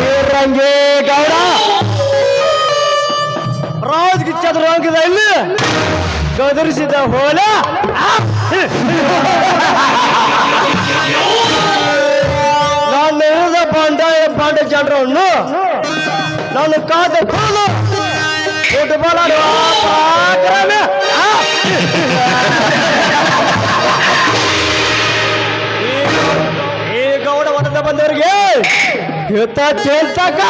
ವೀರಂಗೇ ಗೌಡ. ರಾಜ್ ಗಿಚ್ಚದ ರಂಗದ ಇಲ್ಲಿ. ಗದರಿಸಿದ ಹೋಲ. ನಾನು ಇಳಿದ ಬಾಂಡ ಬಂಡ ಜನರನ್ನು ನಾನು ಕಾದ ಕೋಲು ಫುಟ್ಬಾಲ್ ಆಡುವ ಯುದ್ಧ ಚೇಲ್ತಕ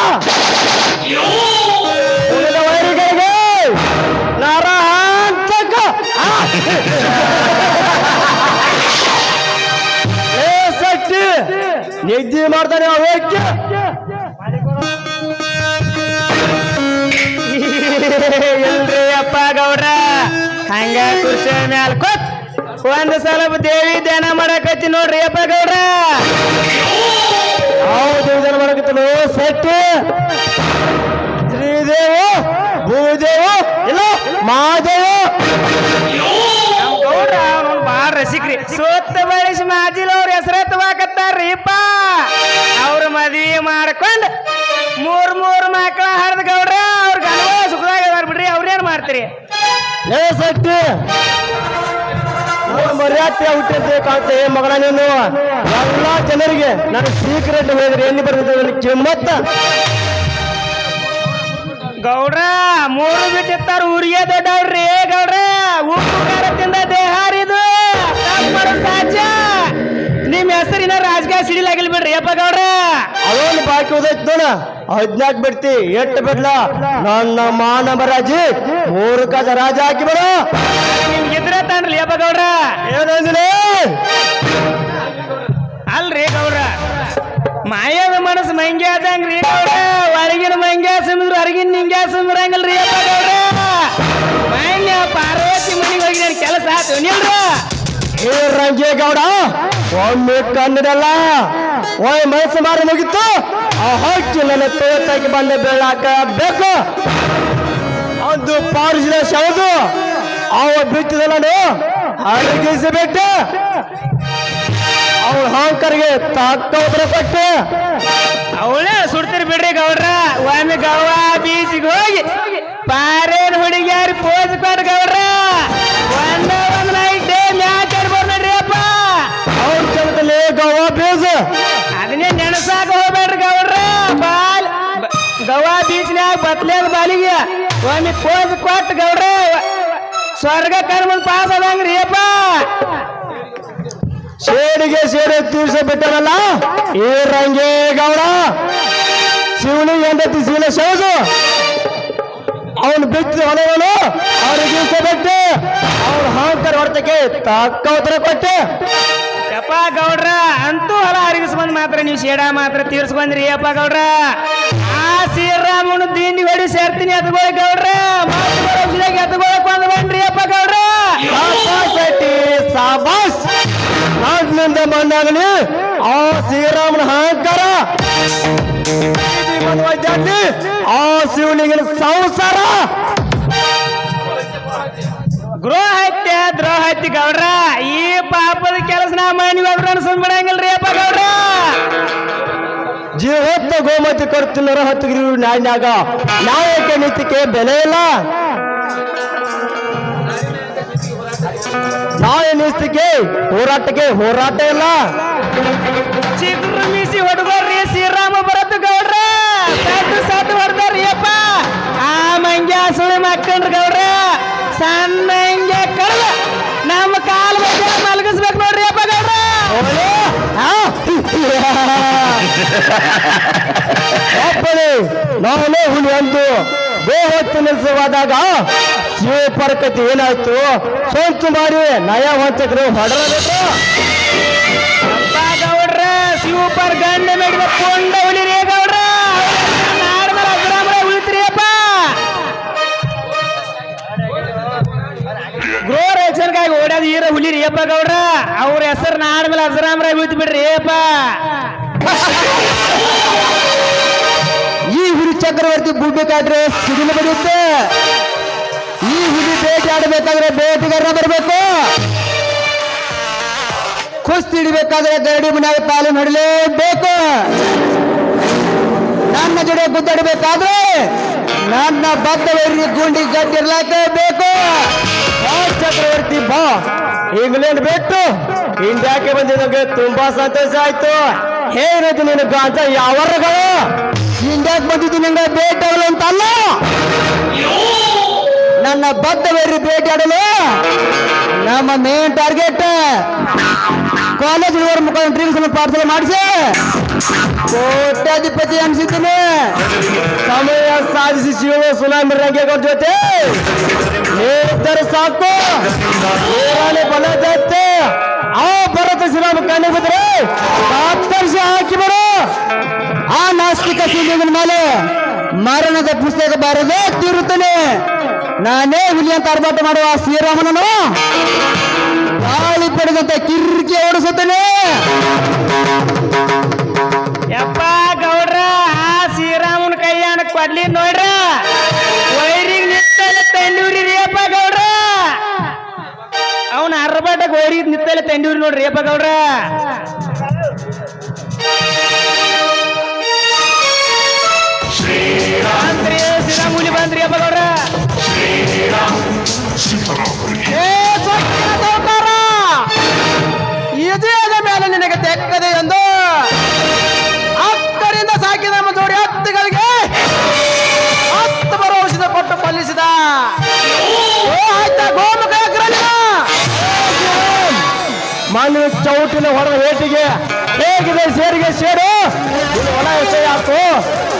ಉಳಿದ ವೈರಿಗಳಿಗೆ ನರಹಾಂತಕ. ಆ! ಏ ಸಟ್ಟಿ ಮಾಡ್ತಾನೆ ಅವಕ್ಕೆ ಇಲ್ರಿ ಅಪ್ಪ ಗೌಡ್ರ, ಹಂಗ ಕುರ್ಚಿ ಮ್ಯಾಲ ಕೊತ್ ಒಂದ್ ಸಲ ದೇವಿ ಧ್ಯಾನ ಮಾಡಕತ್ತಿ ನೋಡ್ರಿ ಅಪ್ಪ ಗೌಡ್ರ. ಹೌದು ಇದನ್ನು ಮಾಡಕತ್ತಲು ಶಕ್ತಿ ಶ್ರೀದೇವ ಭೂದೇವು ಇಲ್ಲ ಮಾದೇವ. ಬಾಳ ರಸಿಕ್ರಿ. ಸೋತ್ತ ಬಳಸಿ ಮಾಜಿಲ್ ಅವ್ರ ಹೆಸರ ತವಾಕತ್ತಾರ್ರಿಪ್ಪ ಅವ್ರ ಮದ್ವಿ ಮಾಡ್ಕೊಂಡ್ ಮೂರ್ ಮೂರ್ ಮಕ್ಕಳ ಹಡ್ದ ಗೌಡ್ರ ಅವ್ರ ಗನವ ಸುಖದಾಗ ಬಿಡ್ರಿ ಅವ್ರೇನ್ ಮಾಡ್ತೀರಿ? ಏ ನೀನು ಮರ್ಯಾದೆ ಹುಟ್ಟಿದ್ದೆ ಕಾಣ್ತೆ ಮಗಳ ನೀನು? ಎಲ್ಲ ಜನರಿಗೆ ನಾನು ಸೀಕ್ರೆಟ್ ಹೇಳಿದ್ರೆ ಎಲ್ಲಿ ಬರ್ತದೆ ಕಿಮ್ಮತ್ತ ಗೌಡ್ರ ಮೂರು ಬಿಟ್ಟಿರ್ತಾರ ಊರಿಗೆ ದೊಡ್ಡವ್ರಿ. ಗೌಡ್ರ ಖಾರ ತಿಂದ ದೇಹ ಇದು ತಪ್ಪ್ ಮಾಡೋದ್ ಸಹಜ ನಿಮ್ ಹೆಸರಿನ ರಾಜಕೀಯ ಸಿಡಿಲಾಗಿಲ್ ಬಿಡ್ರಿ. ಅಪ್ಪ ಗೌಡ್ರ. ಅವನು ಬಾಕಿ ಉದೈತ್ ನೋಡ. ಹದ್ನಾಕ್ ಬಿಡ್ತಿ ಎಟ್ಟು ಬಿಡ್ಲ? ನನ್ನ ಮಾನವ ರಾಜಿ ಮೂರು ಕಾಜ ರಾಜ ಹಾಕಿ ಬಿಡು ಗೌಡ್ರ ಏನಂದಿನಿ ಅಲ್ರಿ ಗೌರ ಮಾಯದ ಮನಸ್ಸು ಮಂಗ್ಯ ಆದಂಗ್ರಿ ಗೌರ ಹೊರಗಿನ ಮಂಗ್ಯ ಸುಮಿದ್ರು ಹೊರಗಿನ ನಿಂಗ್ಯ ಸುಮಿರಂಗಲ್ರಿ ಮಾನ್ಯ ಪಾರ್ವತಿ ಮನೆಗೆ ಹೋಗಿ ನನ್ ಕೆಲಸ ಆತು ನಿಲ್ರ? ಏ ರಂಗೇಗೌಡ ಒಮ್ಮೆ ಕನ್ನಡಲ್ಲ ಒಯ್ ಮನಸ್ಸು ಮಾರಿ ಮುಗಿತು ಆ ಹಕ್ಕಿ ನನ್ನ ತೋಟಕ್ಕೆ ಬಂದ ಬೀಳಾಕ ಬೇಕು. ಅದು ಪಾರಿಸಿದ ಶವದು ಅವ ಬಿಟ್ಟಿದಲ್ಲನು ಅಡಗಿಸಬೇಕು ಅವಳ ಹಾಂಕರ್ಗೆ ಉತ್ತರ ಕೊಟ್ಟೆ ಅವಳೇ ಸುಡ್ತೀರಿ ಬಿಡ್ರಿ ಗೌಡ್ರ. ಒಮ್ಮೆ ಗವಾ ಬೀಚಿಗೆ ಹೋಗಿ ಪಾರೇನ್ ಹುಡುಗಿಯಾರಿ ಪೋಸ್ ಕೊಟ್ಟು ಗೌಡ್ರ. ಒಂದ ಒಂದ್ ನೈಟ್ ಡೇ ಮ್ಯಾಚ್ ಆಡ್ಬೋದು ನೋಡ್ರಿ ಅಪ್ಪ. ಅವ್ರ ಚಲದಲ್ಲಿ ಗವ ಬೀಜ. ಅದನ್ನೇ ನೆನಸಾಕ ಹೋಗ್ಬೇಡ್ರಿ ಗೌಡ್ರ. ಬಾಲ್ ಗವಾ ಗವಾ ಬೀಚ್ನ್ಯಾಗ ಬತ್ಲೇದ ಬಾಲಿಗೆ ಒಮ್ಮೆ ಪೋಸ್ ಕೊಟ್ಟು ಗೌಡ್ರ. ಸ್ವರ್ಗ ಕರ್ಮನ್ ಪಾಸ್ ಅದಂಗ್ರಿ ಅಪ್ಪ. ಸೇಡಿಗೆ ಸೇಡಿ ತೀರ್ಸ ಬಿಟ್ಟವಲ್ಲ? ಈ ರಂಗೇಗೌಡ ಶಿವನಿಗೆ ಹೆಂಡತಿ ಶಿವನ ಶೌದು ಅವನು ಬಿಟ್ಟು ಹೊಲವನು, ಅವ್ರಿಗೆ ಬಿಟ್ಟು ಅವ್ರ ಹಾಂಕರ್ ಹೊಡೆತಕ್ಕೆ ತಕ್ಕ ಉತ್ತರ ಕೊಟ್ಟೆ. ಯಪ್ಪ ಗೌಡ್ರ, ಅಂತೂ ಹೊಲ ಅರಿಗಿಸ್ಬಂದ್ ಮಾತ್ರ, ನೀವು ಶೇಡ ಮಾತ್ರ ತೀರ್ಸ್ಕೊಂಡ್ರಿ ಯಪ್ಪ ಗೌಡ್ರ. ಶ್ರೀರಾಮನು ದೀನಿ ಹೊಡಿ ಸೇರ್ತೀನಿ ಎತ್ಕೊಳ್ಳಿ ಗೌಡ್ರ. ಜಿಲ್ಲೆಗೆ ಎತ್ಕೊಳ್ಳಕ್ ಒಂದು ಬನ್ರಿ ಅಪ್ಪ ಗೌಡ್ರ. ಸಾಬಾಸ್. ನಾಡಿನಿಂದ ಬಂದಾಗಲಿ ಆ ಶ್ರೀರಾಮನ ಹಾಂಕರ ವೈದ್ಯಾರ್ಥಿ ಆ ಶಿವನಿಗಿನ ಸಂಸಾರ. ಗೃಹ ಹತ್ಯೆ ದ್ರೋಹ ಹತ್ಯೆ ಗೌಡ್ರ. ಈ ಪಾಪದ ಕೆಲಸ ನಾ ಮಾಡಿ ಗೌಡ್ರ ಅನ್ಸಂದ್ ಬಿಡಂಗಿಲ್ರಿ ಅಪ್ಪ ಗೌಡ್ರ. ಜೀವ ಹೊತ್ತ ಗೋಮತಿ ಕೊಡ್ತಿಲ್ಲರ ಹತ್ತು ನಾಡಿನಾಗ ನಾಯಕ ನೀತಿಗೆ ಬೆಲೆ ಇಲ್ಲ. ನಾಯ ನೀತಿಗೆ ಹೋರಾಟಕ್ಕೆ ಹೋರಾಟ ಇಲ್ಲ. ಚಿಗುರು ಮೀಸಿ ಹೊಡ್ಗೋರ್ರಿ ಶ್ರೀರಾಮ ಬರತ್ತು ಗೌಡ್ರ. ಸತ್ತು ಸತ್ತು ಹೊಡ್ದಾರ್ರಿ ಅಪ್ಪ. ಆ ಮಂಗ್ಯ ಸುಳಿ ಮಕ್ಕಂಡ್ರಿ ಗೌಡ್ರ. ಸಣ್ಣ ಹಿಂಗೆ ನಮ್ಮ ಕಾಲ್ ಮಧ್ಯ ಮಲಗಿಸ್ಬೇಕು ನೋಡ್ರಿ ಅಪ್ಪ ಗೌಡ್ರ. ಓಲೆ? ಆ? ನಾನು ಹುಲಿ ಅಂದು ನಿಲ್ಸವಾದಾಗ ನಿಲ್ಲಿಸುವಾದಾಗ ಶಿವಪರಕತೆ ಏನಾಯ್ತು? ಸೋಂಕು ಮಾಡಿ ನಯ ವಂಚಕರು ಹೊಡರಬೇಕು ಅಪ್ಪ ಗೌಡ್ರ ಸೂಪರ್ ಗಂಡ ಮೇಡಿದ ಕೊಂಡ ಹುಲಿರಿ ಗೌಡ್ರ ಉಳಿತ್ರಿಯಪ್ಪ ಗೃಹ ರಕ್ಷಣೆಗಾಗಿ ಓಡ್ಯಾದ ಈರ ಹುಲಿರಿ ಅಪ್ಪ ಗೌಡ್ರ. ಅವ್ರ ಹೆಸರು ನಾಡ್ಮೇಲೆ ಮೇಲೆ ಅಜರಾಮರ ಉಳಿತು ಬಿಡ್ರಿ ಅಪ್ಪ. ಈ ಭೂಮಿ ಚಕ್ರವರ್ತಿ ಸಿಡಿಲು ಬರುತ್ತೆ ಈ ಹುಲಿ ಬೇಟೆ ಆಡಬೇಕಾದ್ರೆ ಬೇಟೆಗಾರನ ಬರಬೇಕು. ಕುಸ್ತಿ ಹಿಡಿಬೇಕಾದ್ರೆ ಗರಡಿ ಮನ್ಯಾಗ ತಾಲೀಮ್ ಹೊಡಲೇಬೇಕು. ನನ್ನ ಜಡೆ ಗುದ್ದಾಡಬೇಕಾದ್ರೆ ನನ್ನ ಬದ್ಧ ವೈರಿ ಗುಂಡಿ ಗಟ್ಟಿರ್ಲಾಕಬೇಕು ಚಕ್ರವರ್ತಿ ಬಾ. ಇಂಗ್ಲೆಂಡ್ ಬಿಟ್ಟು ಇಂಡಿಯಾಕ್ಕೆ ಬಂದಿದ್ದಕ್ಕೆ ತುಂಬಾ ಸಂತೋಷ ಆಯ್ತು. ಹೇಗಿರುತ್ತೆ ನಿನ್ನ ಗಾಂಜ? ಯಾವರ್ಗಳು ಇಂಡಿಯಾಕ್ಕೆ ಬಂದಿದ್ದು ನಿಂಗೆ ಆಗಲು ಅಂತ ಅಲ್ಲ ನನ್ನ ಬದ್ಧ ಬೇಟೆಯಾಡಲು ನಮ್ಮ ಮೇನ್ ಟಾರ್ಗೆಟ್ ಕಾಲೇಜ್ ಹುಡುಗರ ಮುಖಾಂತರ ಅನ್ನು ಪಾರ್ಸಲ್ ಮಾಡಿಸಿ. ಕೋಟ್ಯಾಧಿಪತಿ ಅನಿಸಿದ್ದೀನಿ ಸಮಯ ಸಾಧಿಸಿ ಶಿವ ಸುನಾಮಿ ರಂಗೇಗೌಡ ಜೊತೆ. ನೇತರು ಸಾಕು. ಬಲ ಜಾಸ್ತಿ ಆ ಭರತ ಶ್ರೀರಾಮ ಕಣ್ಣು ಬಿದ್ರೆ. ಹಾಕಿ ಬರು ನಾಸ್ತಿಕ ಸಿಂಧುಗಳ ಮೇಲೆ ಮರಣದ ಪುಸ್ತಕ ಬಾರದೆ ತೀರುತ್ತೇನೆ ನಾನೇ ಹುಲಿ ಅಂತ ಆರ್ಭಾಟ ಮಾಡುವ ಶ್ರೀರಾಮನನು ಗಾಳಿ ಪಡೆದಂತೆ ಕಿರ್ಕಿ ಓಡಿಸುತ್ತೇನೆ. ಯಪ್ಪ ಗೌಡ್ರ, ಆ ಶ್ರೀರಾಮನ ಕೈಯಾನ ಕೊಡ್ಲಿ ನೋಡ್ರ. ವೈರಿಗೆ ನಿತ್ತಲೆ ತಂಡೂರಿ ರೇಪ ಗೌಡ್ರಾ. ಅವನ ಅರ್ಬಾಟಕ್ ವೈರಿಗೆ ನಿತ್ತಲ್ಲ ತಂಡೂರಿ ನೋಡ್ರಿ ರೇಪ ಗೌಡ್ರ. ಚೌಟಿನ ಹೊಡೆದ ಏಟಿಗೆ. ಹೇಗಿದೆ ಸೇರಿಗೆ ಸೇರು? ಒಳ ವಿಷಯ ಆಯ್ತು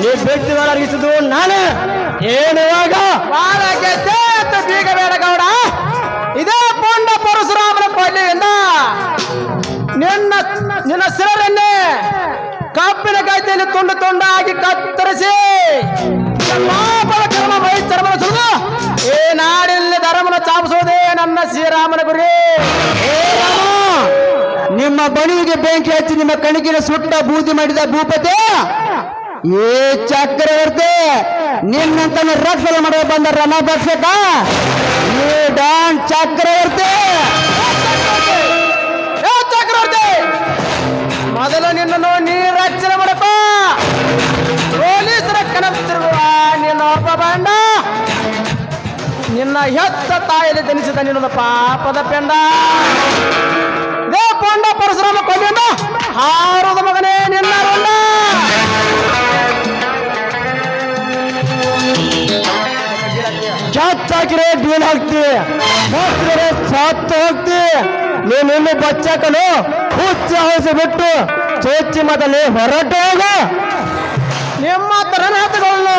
ನೀ ಬೆಟ್ಟಿ ಅರ್ಗಿಸಿದ್ದು ನಾನು. ಏನುವಾಗ ಬೀಗ ಬೇಡ ಗೌಡ. ಇದೇ ಪೊಂಡ ಪರಶುರಾಮನ ಕೊಲ್ಲಿಯಿಂದ. ನಿನ್ನ ನಿನ್ನ ಸಿರರನ್ನೇ ಕಬ್ಬಿನ ಗದ್ದೆಯಲ್ಲಿ ತುಂಡು ತುಂಡಾಗಿ ಕತ್ತರಿಸಿ. ಪಾಪದ ಕರ್ಮ ಮೈ ಚರ್ಮನ ಸುರಿದು ಈ ನಾಡಿನಲ್ಲಿ ಧರ್ಮನ ಚಾಪಿಸುವುದೇ ನನ್ನ ಶ್ರೀರಾಮನ ಗುರಿ. ಏ ನಿಮ್ಮ ಬಣಿಗೆ ಬೆಂಕಿ ಹಚ್ಚಿ ನಿಮ್ಮ ಕಣಿಗಿನ ಸುಟ್ಟ ಬೂದಿ ಮಾಡಿದ ಭೂಪತಿ ಏ ಚಕ್ರವರ್ತಿ ನಿನ್ನಂತ ರಕ್ಷಣೆ ಮಾಡುವ ಬಂದ ರಣ ಭಕ್ಷಕ ಏ ಡಾನ್ ಚಕ್ರವರ್ತಿ. ಚಕ್ರವರ್ತಿ, ಮೊದಲು ನಿನ್ನನ್ನು ನೀ ರಕ್ಷಣೆ ಮಾಡಪ್ಪ. ಪೊಲೀಸರ ಕನಸ್ತಿರುವ ನಿನ್ನ ಒಬ್ಬ ಬಂಡ, ನಿನ್ನ ಹೆತ್ತ ತಾಯಿಯಲ್ಲಿ ಜನಿಸಿದ ನಿನ್ನ ಪಾಪದ ಪೊಂಡ. ಪರಶುರಾಮ ಕೊಂಡಿಂದ ಹಾರದ ಮಗನೇ, ನಿನ್ನ ರುಂಡ ಬೀಳ್ ಹಾಕ್ತಿ. ಮಾತ್ರ ಸತ್ತು ಹೋಗ್ತಿ. ನೀನು ಬಚ್ಚಾಕನು. ಹುಚ್ಚ ಹೌಸಿ ಬಿಟ್ಟು ಚೇಚಿ ಮೊದಲೇ ಹೊರಟು ಹೋಗ. ನಿಮ್ಮ ತರನಾಥಗಳನ್ನು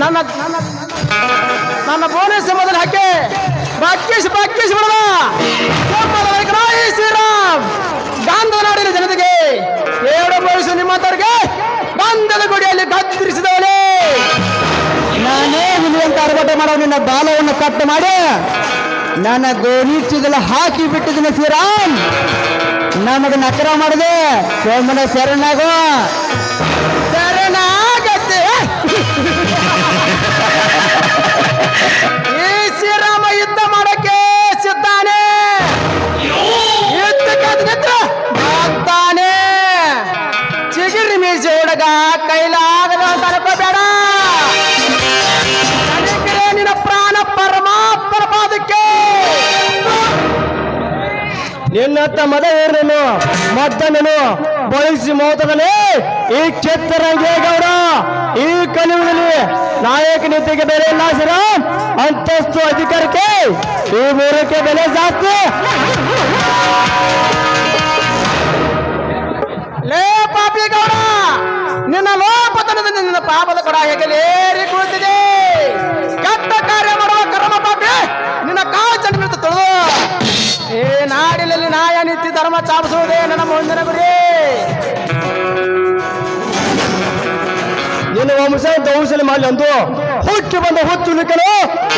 ನನ್ನ ನನ್ನ ನನ್ನ ಬೋನಸ್ ಮೊದಲು ಹಾಕಿ. ಬಾಕೀಸ್ ಬಾಕೇಶ್ ಬಿಡದ ಶ್ರೀರಾಮ್. ಗಾಂಧ ನಾಡಿನ ಜನತೆಗೆ ಎರಡು ವಯಸ್ಸು ನಿಮ್ಮಂತವ್ರಿಗೆ ಗಂಧದ ಗುಡಿಯಲ್ಲಿ ಕತ್ತರಿಸಿದವನೇ. ನಾನೇ ಹುಲಿ ಅರಬಟ್ಟೆ ಅರಬಟ ಮಾಡೋ ನಿನ್ನ ಬಾಲವನ್ನು ಕಟ್ ಮಾಡಿ. ನನ್ನ ಗೋಣಿ ಚೀಲ ಹಾಕಿ ಬಿಟ್ಟಿದ್ದೀನಿ ಶ್ರೀರಾಮ್. ನಮಗೆ ನಕರ ಮಾಡಿದೆ. ಸೋಮನ ಶರಣಾಗೋ. ಮೀಸೆ ಹುಡುಗ ಕೈಲಾಗದ ಅನ್ಕೋಬೇಡ. ನಿನ್ನ ಪ್ರಾಣ ಪರಮಾತ್ಮರ ಪಾದಕ್ಕೆ ನಿನ್ನ ತಮ್ಮದ ಏನೇನು ಮದ್ದನೇನು, ಬಳಸಿ ಮೋತದಲ್ಲಿ ಈ ಕ್ಷೇತ್ರಂಗೆ ಗೌಡ, ಈ ಕಲಿಯುಗದಲ್ಲಿ ನಾಯಕ ನೀತಿಗೆ ಬೆಲೆ ಇಲ್ಲ, ಸರ. ಅಂತಸ್ತು ಅಧಿಕಾರಕ್ಕೆ ಈ ಮೂರಕ್ಕೆ ಬೆಲೆ ಜಾಸ್ತಿ. ಪಾಪದ ಕೊಡ ಹೇಗಲೇರಿ ಕುಳಿತಿದೆ? ಕೆಟ್ಟ ಕಾರ್ಯ ಮಾಡುವ ಕರ್ಮ ಪಾಪಿ ನಿನ್ನ ಕಾಲು ಚಂಡ ತೊಳೆದು. ಏ ನಾಡಿನಲ್ಲಿ ನಾಯ ನಿತ್ಯ ಧರ್ಮ ಚಾಪಿಸುವುದೇ ನನ್ನ ಮುಂದಿನ ಗುರಿ. ನಿನ್ನ ವಂಶ ವಂಶಲಿ ಮಾಡಲಿ ಅಂದು. ಹುಟ್ಟಿ ಬಂದ ಹುಚ್ಚು ನಿಕ್ಕಲು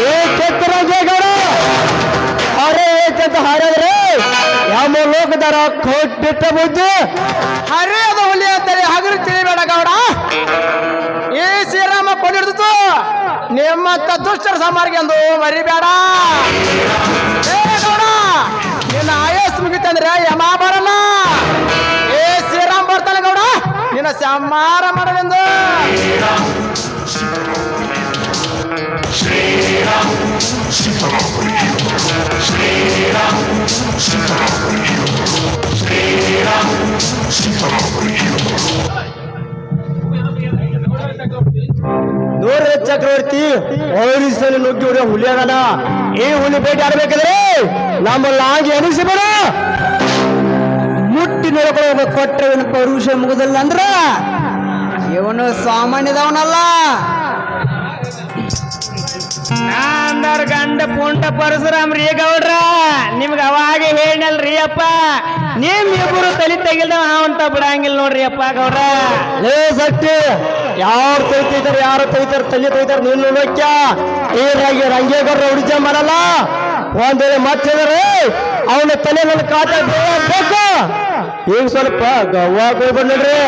ಏ ಕೆತ್ತರಾಜೇಗೌಡ ಅರೆ ಏಕೆಂತ ಹಾರಾದ್ರೆ ಯಾವ ಲೋಕದಾರ ಕೋಟ್ ಬಿಟ್ಟ ಬುದ್ಧಿ ಹರಿಯದ ಹುಲಿ ಅಂತೇಳಿ ಹಗರು ತಿಳಿಬೇಡ ಗೌಡ. ಈ ಶ್ರೀರಾಮ ಕೊಂಡಿಡ್ದು ನಿಮ್ಮಂತ ದುಷ್ಟರ ಸಮಾರಿಗೆ ಎಂದು ಮರಿಬೇಡ ಏ ಗೌಡ ನಿನ್ನ ಆಯಸ್ ಮುಗಿತಂದ್ರೆ ಯಮ ಬರಲ್ಲ ಏ ಶ್ರೀರಾಮ್ ಬರ್ತಾನೆ ಗೌಡ ನಿನ್ನ ಸಂಹಾರ ಮಾಡಲೆಂದು ನೋಡ್ರಿ ಚಕ್ರವರ್ತಿ ಓರಿಸಲು ನುಗ್ಗಿ ಹೊಡೆಯೋ ಹುಲಿ ಅದನ ಈ ಹುಲಿ ಭೇಟಿ ಆಡ್ಬೇಕಾದ್ರೆ ನಮ್ಮ ಲಾಂಗಿ ಬರ ಮುಟ್ಟಿ ನೋಡ್ಕೊಳ್ಳೋ ಕೊಟ್ಟರೆ ಪರುಷ ಮುಗುದಲ್ಲ ಅಂದ್ರ ಇವನು ಸಾಮಾನ್ಯದವನಲ್ಲ. ಗಂಡ ಪುಂಟ ಪರಶುರಾಮ್ ರೀ ಗೌಡ್ರ ನಿಮ್ಗ ಅವಾಗ ರೀ ಅಪ್ಪ? ನಿಮ್ ಇಬ್ಬರು ತಲೆ ತೆಗಿಲ್ದ ಅವಂತ ಬಿಡಂಗಿಲ್ಲ ನೋಡ್ರಿ ಅಪ್ಪ ಗೌಡ್ರ. ಸತ್ಯ ಸಟ್ಟಿ ಯಾರು ತೊಯ್ತಿದ್ದಾರೆ, ಯಾರು ತೊಯ್ತಾರೆ ತಲೆ ತೊಯ್ತಾರೆ, ನೀನು ನೋಡ್ಕ್ಯ ಈ ರಂಗೆ ರಂಗೇಗೌಡ್ರ ಹುಡುಜ ಮಾಡಲ್ಲ ಒಂದೇ ವೇಳೆ ಮತ್ತಿದ್ರೆ ಅವನ ತಲೆ ನನ್ನ ಕಾಟ ಈಗ ಸ್ವಲ್ಪ ಗವ್ವ ಹೋಗ್ಬಂದ್ರಿ